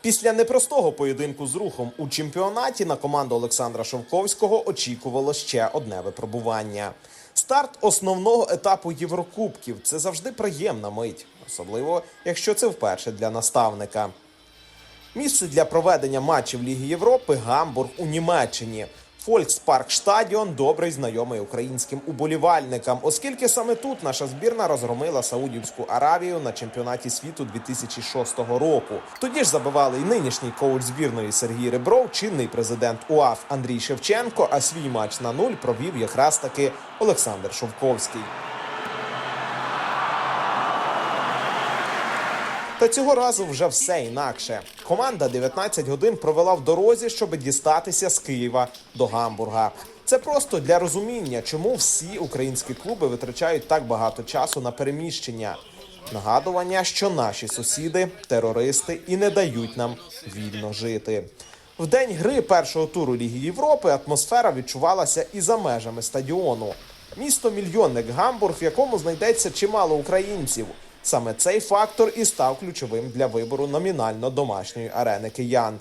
Після непростого поєдинку з рухом у чемпіонаті на команду Олександра Шовковського очікувало ще одне випробування. Старт основного етапу Єврокубків це завжди приємна мить, особливо якщо це вперше для наставника. Місце для проведення матчів Ліги Європи Гамбург у Німеччині. Фолькспарк Штадіон добрий знайомий українським уболівальникам, оскільки саме тут наша збірна розгромила Саудівську Аравію на чемпіонаті світу 2006 року. Тоді ж забивали і нинішній коуч збірної Сергій Ребров, чинний президент УАФ Андрій Шевченко. А свій матч на нуль провів якраз таки Олександр Шовковський. Та цього разу вже все інакше. Команда 19 годин провела в дорозі, щоб дістатися з Києва до Гамбурга. Це просто для розуміння, чому всі українські клуби витрачають так багато часу на переміщення. Нагадування, що наші сусіди терористи і не дають нам вільно жити. В день гри першого туру Ліги Європи атмосфера відчувалася і за межами стадіону. Місто мільйонник Гамбург, в якому знайдеться чимало українців. Саме цей фактор і став ключовим для вибору номінально домашньої арени киян.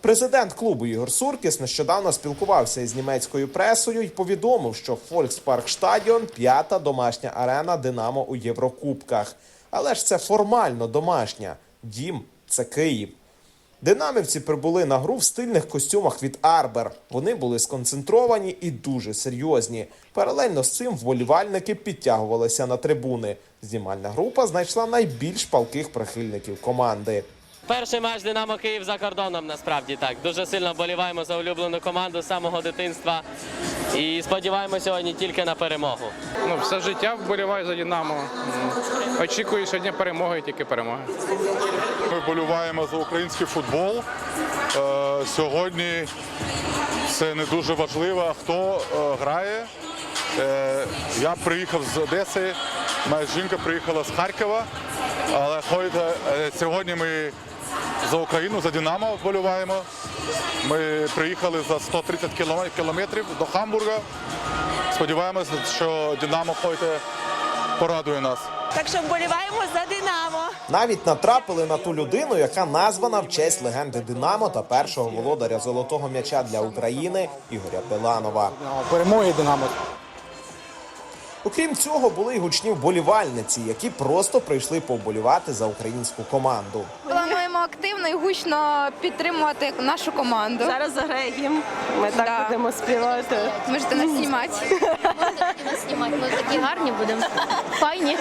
Президент клубу Ігор Суркіс нещодавно спілкувався із німецькою пресою і повідомив, що Фолькспарк Штадіон п'ята домашня арена Динамо у Єврокубках. Але ж це формально домашня. Дім це Київ. Динамівці прибули на гру в стильних костюмах від Арбер. Вони були сконцентровані і дуже серйозні. Паралельно з цим вболівальники підтягувалися на трибуни. Знімальна група знайшла найбільш палких прихильників команди. Перший матч Динамо Київ за кордоном насправді так. Дуже сильно боліваємо за улюблену команду з самого дитинства. І сподіваємося сьогодні тільки на перемогу. Ну, все життя вболіваю за Динамо. Очікую щодня перемоги і тільки перемоги. Ми вболіваємо за український футбол. Е, сьогодні це не дуже важливо, хто е, грає. Е, я приїхав з Одеси, моя жінка приїхала з Харкова. Але сьогодні ми за Україну, за Динамо вболіваємо. Ми приїхали за 130 кілометрів до Хамбурга. Сподіваємося, що Динамо ходите, порадує нас. Так що вболіваємо за Динамо. Навіть натрапили на ту людину, яка названа в честь легенди Динамо та першого володаря золотого м'яча для України Ігоря Пиланова. Перемоги Динамо. Окрім цього, були й гучні вболівальниці, які просто прийшли повболівати за українську команду. Плануємо активно і гучно підтримувати нашу команду. Зараз заграє гімн. Ми так Да. будемо співати. Можете нас знімати. Будете нас знімати. Ми такі гарні будемо. Файні.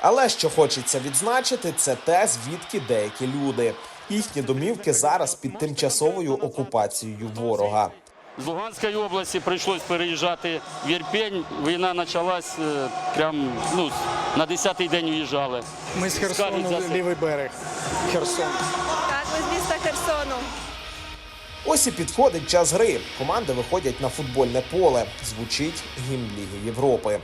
Але що хочеться відзначити, це те, звідки деякі люди. Їхні домівки зараз під тимчасовою окупацією ворога. З Луганської області прийшлось переїжджати в Ірпень. Війна почалась е, прям ну, на 10-й день в'їжджали. Ми з Скажуть Херсону, за лівий берег. Херсон. Так, ми з міста Херсону. Ось і підходить час гри. Команди виходять на футбольне поле. Звучить гімн Ліги Європи.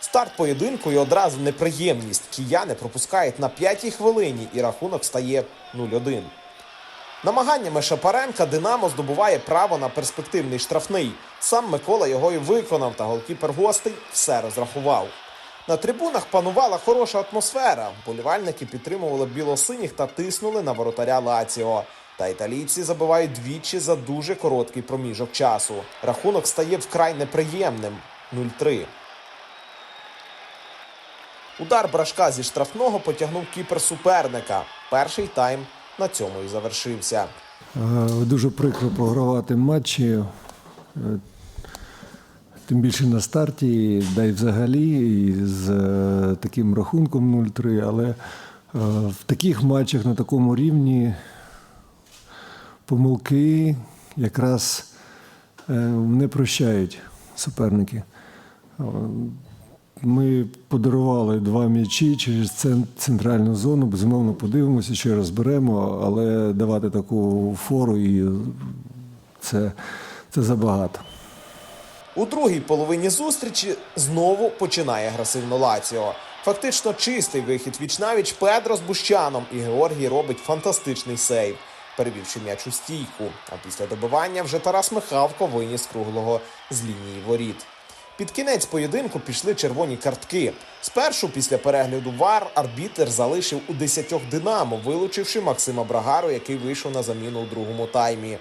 Старт поєдинку і одразу неприємність. Кияни пропускають на п'ятій хвилині, і рахунок стає 0-1. Намаганнями Шапаренка Динамо здобуває право на перспективний штрафний. Сам Микола його і виконав, та голкіпер гостей все розрахував. На трибунах панувала хороша атмосфера. Болівальники підтримували білосиніх та тиснули на воротаря Лаціо. Та італійці забивають двічі за дуже короткий проміжок часу. Рахунок стає вкрай неприємним 0-3. Удар брашка зі штрафного потягнув кіпер суперника. Перший тайм на цьому і завершився. Е, Дуже прикро програвати матчі, е, тим більше на старті, да й взагалі і з е, таким рахунком 0-3. Але в таких матчах на такому рівні помилки якраз не прощають суперники. Ми подарували два м'ячі через центральну зону. Безумовно, подивимося, що розберемо, але давати таку фору і це, це забагато. У другій половині зустрічі знову починає агресивно Лаціо. Фактично чистий вихід вічнавіч Педро з Бущаном, і Георгій робить фантастичний сейв, перевівши м'яч у стійку. А після добивання вже Тарас Михавко виніс круглого з лінії воріт. Під кінець поєдинку пішли червоні картки. Спершу, після перегляду ВАР, арбітер залишив у десятьох Динамо, вилучивши Максима Брагару, який вийшов на заміну у другому таймі.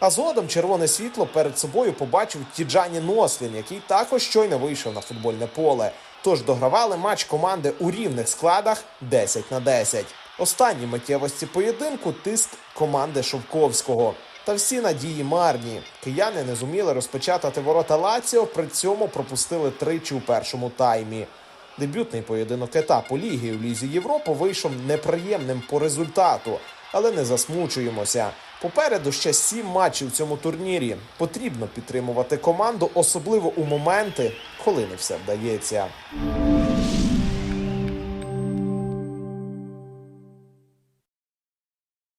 А згодом червоне світло перед собою побачив Тіджані Нослін, який також щойно вийшов на футбольне поле. Тож догравали матч команди у рівних складах 10 на 10. Останні миттєвості поєдинку тиск команди Шовковського. Та всі надії марні. Кияни не зуміли розпечатати ворота Лаціо, при цьому пропустили тричі у першому таймі. Дебютний поєдинок етапу Ліги у Лізі Європи вийшов неприємним по результату, але не засмучуємося. Попереду ще сім матчів в цьому турнірі. Потрібно підтримувати команду, особливо у моменти, коли не все вдається.